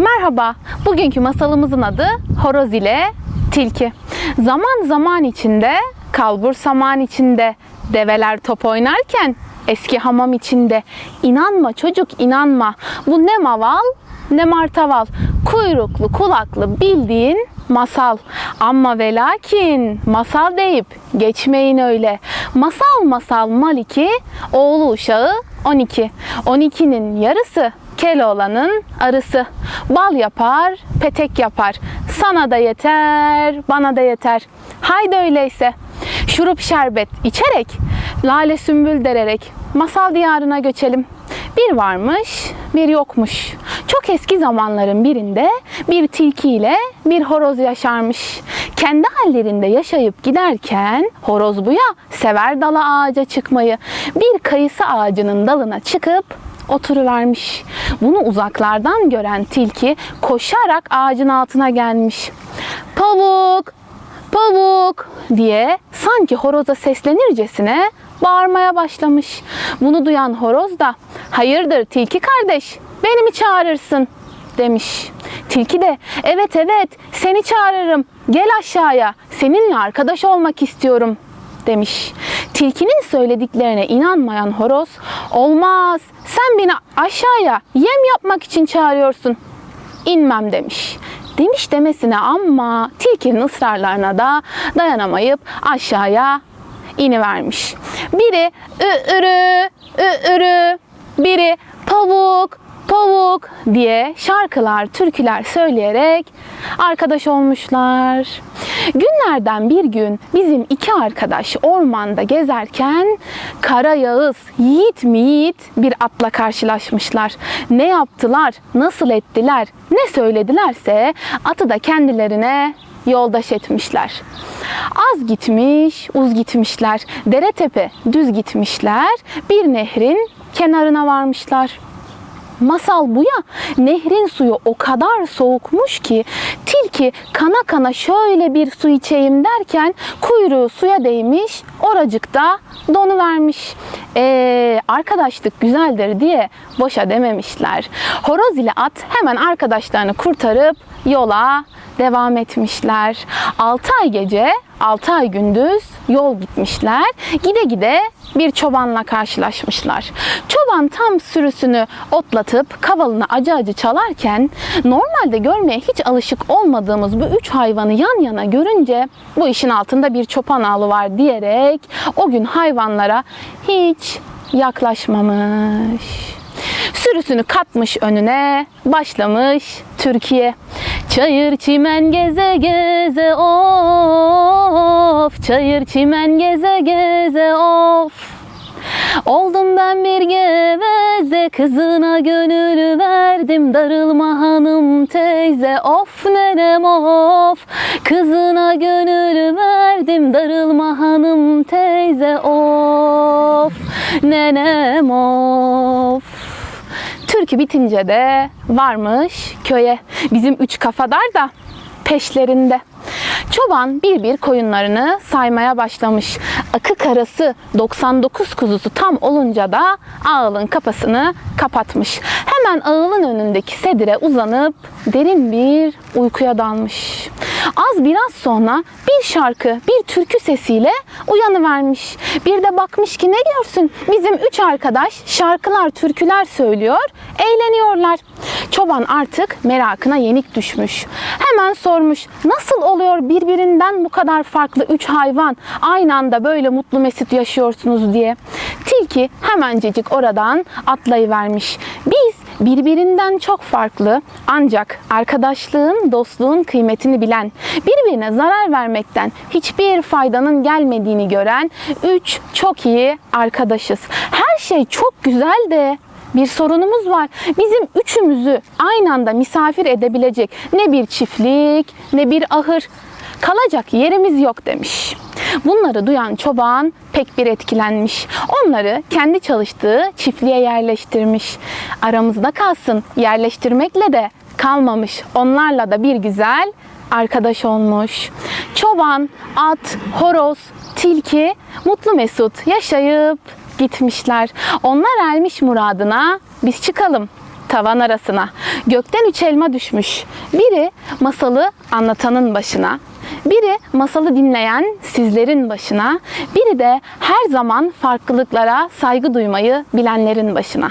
Merhaba, bugünkü masalımızın adı Horoz ile Tilki. Zaman zaman içinde, kalbur saman içinde, develer top oynarken eski hamam içinde. İnanma çocuk inanma, bu ne maval ne martaval. Kuyruklu kulaklı bildiğin masal. Ama ve lakin masal deyip geçmeyin öyle. Masal masal Maliki, oğlu uşağı 12. 12'nin yarısı Keloğlan'ın arısı. Bal yapar, petek yapar. Sana da yeter, bana da yeter. Haydi öyleyse. Şurup şerbet içerek, lale sümbül dererek masal diyarına göçelim. Bir varmış, bir yokmuş. Çok eski zamanların birinde bir tilki ile bir horoz yaşarmış. Kendi hallerinde yaşayıp giderken horoz bu ya sever dala ağaca çıkmayı. Bir kayısı ağacının dalına çıkıp oturuvermiş. Bunu uzaklardan gören tilki koşarak ağacın altına gelmiş. Pavuk, pavuk diye sanki horoza seslenircesine bağırmaya başlamış. Bunu duyan horoz da hayırdır tilki kardeş beni mi çağırırsın demiş. Tilki de evet evet seni çağırırım gel aşağıya seninle arkadaş olmak istiyorum demiş. Tilkinin söylediklerine inanmayan horoz olmaz sen beni aşağıya yem yapmak için çağırıyorsun inmem demiş. Demiş demesine ama tilkinin ısrarlarına da dayanamayıp aşağıya inivermiş. Biri ı-ırı, ı-ırı, biri pavuk, pavuk diye şarkılar, türküler söyleyerek arkadaş olmuşlar. Günlerden bir gün bizim iki arkadaş ormanda gezerken Kara Yağız, Yiğit mi bir atla karşılaşmışlar. Ne yaptılar, nasıl ettiler, ne söyledilerse atı da kendilerine yoldaş etmişler. Az gitmiş, uz gitmişler. Dere tepe düz gitmişler. Bir nehrin kenarına varmışlar. Masal bu ya. Nehrin suyu o kadar soğukmuş ki tilki kana kana şöyle bir su içeyim derken kuyruğu suya değmiş. Oracıkta donu vermiş. Ee, arkadaşlık güzeldir diye boşa dememişler. Horoz ile at hemen arkadaşlarını kurtarıp yola devam etmişler. 6 ay gece, 6 ay gündüz yol gitmişler. Gide gide bir çobanla karşılaşmışlar. Çoban tam sürüsünü otlatıp kavalını acı acı çalarken normalde görmeye hiç alışık olmadığımız bu üç hayvanı yan yana görünce bu işin altında bir çopan ağlı var diyerek o gün hayvanlara hiç yaklaşmamış. Sürüsünü katmış önüne, başlamış Türkiye. Çayır çimen geze geze of, çayır çimen geze geze of. Oldum ben bir geveze kızına gönül verdim. Darılma hanım teyze of nenem of. Kızına gönül verdim darılma hanım teyze of. Nenem of Türkü bitince de varmış köye. Bizim üç kafadar da peşlerinde. Çoban bir bir koyunlarını saymaya başlamış. Akı karası 99 kuzusu tam olunca da ağılın kapısını kapatmış. Hemen ağılın önündeki sedire uzanıp derin bir uykuya dalmış. Az biraz sonra bir şarkı, bir türkü sesiyle uyanıvermiş. Bir de bakmış ki ne görsün bizim üç arkadaş şarkılar, türküler söylüyor, eğleniyorlar. Çoban artık merakına yenik düşmüş. Hemen sormuş nasıl oluyor birbirinden bu kadar farklı üç hayvan aynı anda böyle mutlu mesut yaşıyorsunuz diye. Tilki hemencecik oradan atlayıvermiş. Biz birbirinden çok farklı ancak arkadaşlığın, dostluğun kıymetini bilen, birbirine zarar vermekten hiçbir faydanın gelmediğini gören üç çok iyi arkadaşız. Her şey çok güzel de bir sorunumuz var. Bizim üçümüzü aynı anda misafir edebilecek ne bir çiftlik ne bir ahır. Kalacak yerimiz yok demiş. Bunları duyan çoban pek bir etkilenmiş. Onları kendi çalıştığı çiftliğe yerleştirmiş. Aramızda kalsın yerleştirmekle de kalmamış. Onlarla da bir güzel arkadaş olmuş. Çoban, at, horoz, tilki mutlu mesut yaşayıp gitmişler. Onlar ermiş muradına biz çıkalım tavan arasına. Gökten üç elma düşmüş. Biri masalı anlatanın başına, biri masalı dinleyen sizlerin başına, biri de her zaman farklılıklara saygı duymayı bilenlerin başına.